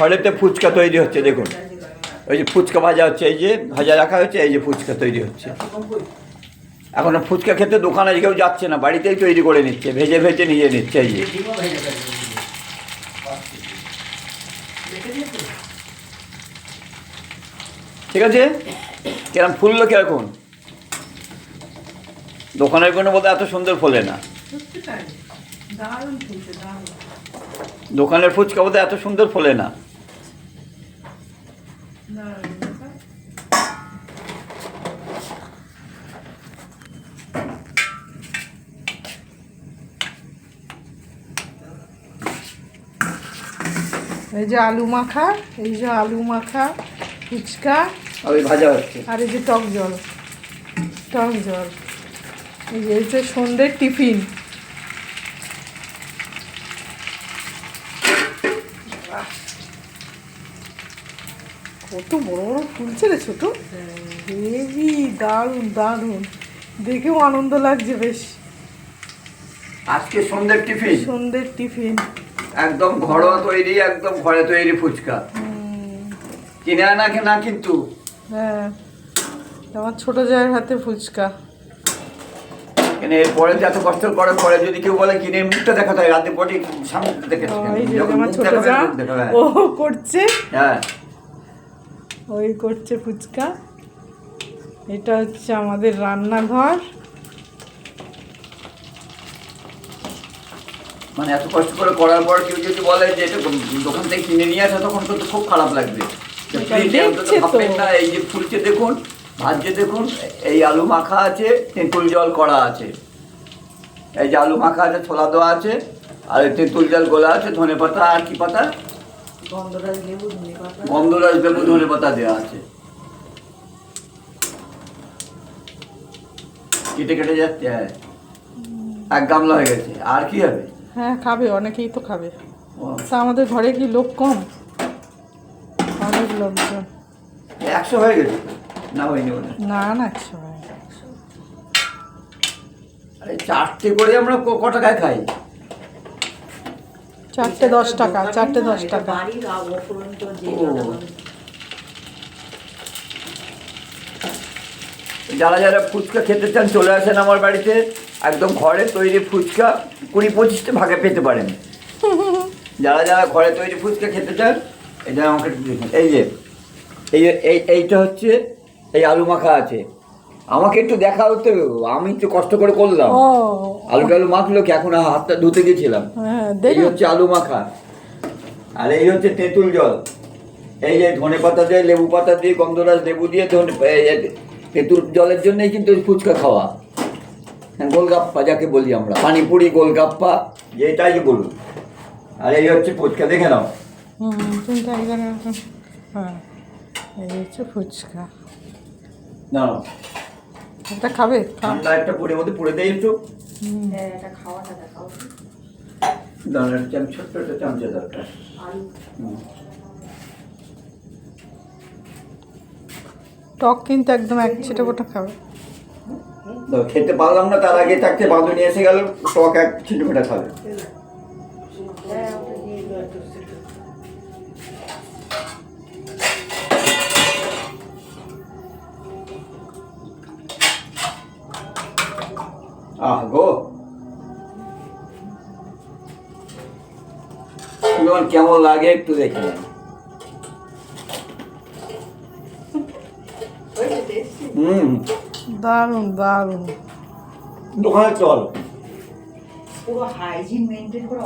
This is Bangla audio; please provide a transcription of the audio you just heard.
ঘরেতে ফুচকা তৈরি হচ্ছে দেখুন। ওই যে ফুচকা ভাজা হচ্ছে এই যে ভাজা রাখা হচ্ছে এই যে ফুচকা তৈরি হচ্ছে। এখন ফুচকা খেতে দোকানে কেউ যাচ্ছে না বাড়িতেই তৈরি করে নিচ্ছে ভেজে ভেজে নিয়ে নিচ্ছে এই যে। ঠিক আছে? কিরম ফুললো কীরকম? দোকানের কোনো বোধহয় এত সুন্দর ফোলে না। দোকানের ফুচকা বোধহয় এত সুন্দর ফোলে না। এই যে আলু মাখা এই যে আলু মাখা ফুচকা আর ভাজা হচ্ছে। আর এই যে টক জল টক জল। এই যে সন্ধ্যের টিফিন। কত বড় বড় ফুলছে রে ছোট? হেভি দারুণ দারুণ। দেখেও আনন্দ লাগছে বেশ। আজকে সন্ধ্যের টিফিন। সন্ধ্যের টিফিন। একদম ঘরোয়া তৈরি একদম ঘরে তৈরি ফুচকা। কিনে আনা না কিন্তু। হ্যাঁ আমার ছোট জায়ের হাতে ফুচকা। কেন এরপরে যে এত কষ্ট করার পরে যদি কেউ বলে কিনে মুখটা দেখাতে হয় রাতে পটি সামনে দেখে। ও করছে? হ্যাঁ। ওই করছে ফুচকা। এটা হচ্ছে আমাদের রান্নাঘর। মানে এত কষ্ট করে করার পর কেউ যদি বলে যে এটা দোকান থেকে কিনে নিয়ে আসা তখন তো খুব খারাপ লাগবে। না এই যে ফুলছে দেখুন ভাজছে দেখুন এই আলু মাখা আছে তেঁতুল জল করা আছে। এই যে আলু মাখা আছে ছোলা দেওয়া আছে আর এই তেঁতুল জল গোলা আছে ধনে পাতা আর কি পাতা? গন্ধরাজ লেবু ধনে পাতা। দেওয়া আছে। কেটে কেটে যাচ্ছে হ্যাঁ। এক গামলা হয়ে গেছে। আর কি হবে? হ্যাঁ খাবে অনেকেই তো খাবে। আমাদের ঘরে কি লোক কম? অনেক লোকজন। একশো হয়ে গেছে? না হয়নি না না একশো হয়। আরে চারটে করে আমরা ক ক টাকায় খাই? চারটে দশ টাকা চারটে দশ টাকা। যারা যারা ফুচকা খেতে চান চলে আসেন আমার বাড়িতে। একদম ঘরে তৈরি ফুচকা কুড়ি পঁচিশটা ভাগে পেতে পারেন। যারা যারা ঘরে তৈরি ফুচকা খেতে চান এটা আমাকে এই যে এই যে এই এইটা হচ্ছে এই আলু মাখা আছে। আমাকে একটু দেখা হতো আমি তো কষ্ট করে করলাম। আলু টালু মাখলো কি? এখন হাতটা ধুতে গেছিলাম। হ্যাঁ এই হচ্ছে আলু মাখা। আর এই হচ্ছে তেঁতুল জল। এই যে ধনে পাতা দিয়ে লেবু পাতা দিয়ে গন্ধরাজ লেবু দিয়ে ধনে তেঁতুল জলের জন্যই কিন্তু ফুচকা খাওয়া। হ্যাঁ, গোলগাপ্পা যাকে বলি আমরা। পানিপুরি গোলগাপ্পা যেটাই যে বলুন। আর এই হচ্ছে ফুচকা দেখে নাও। হ্যাঁ। এই হচ্ছে ফুচকা। না। এটা খাবে? ঠান্ডা একটা পুরের মধ্যে পুরে দেয় একটু। হ্যাঁ, এটা খাওয়াটা দেখাও। দাঁড়ান একটা চাম- ছোট্ট একটা চামচা দরকার। টক কিন্তু একদম এক ছিটে ফোটা খাবে। তো খেতে পারলাম না তার আগে থাকতে নিয়ে এসে গেল টক এক ছিটে ফেটা খাবে। আহ গো তোমার কেমন লাগে একটু দেখে? হুম। দারুণ দারুণ। দোকানে চল। পুরো হাইজিন মেনটেন করে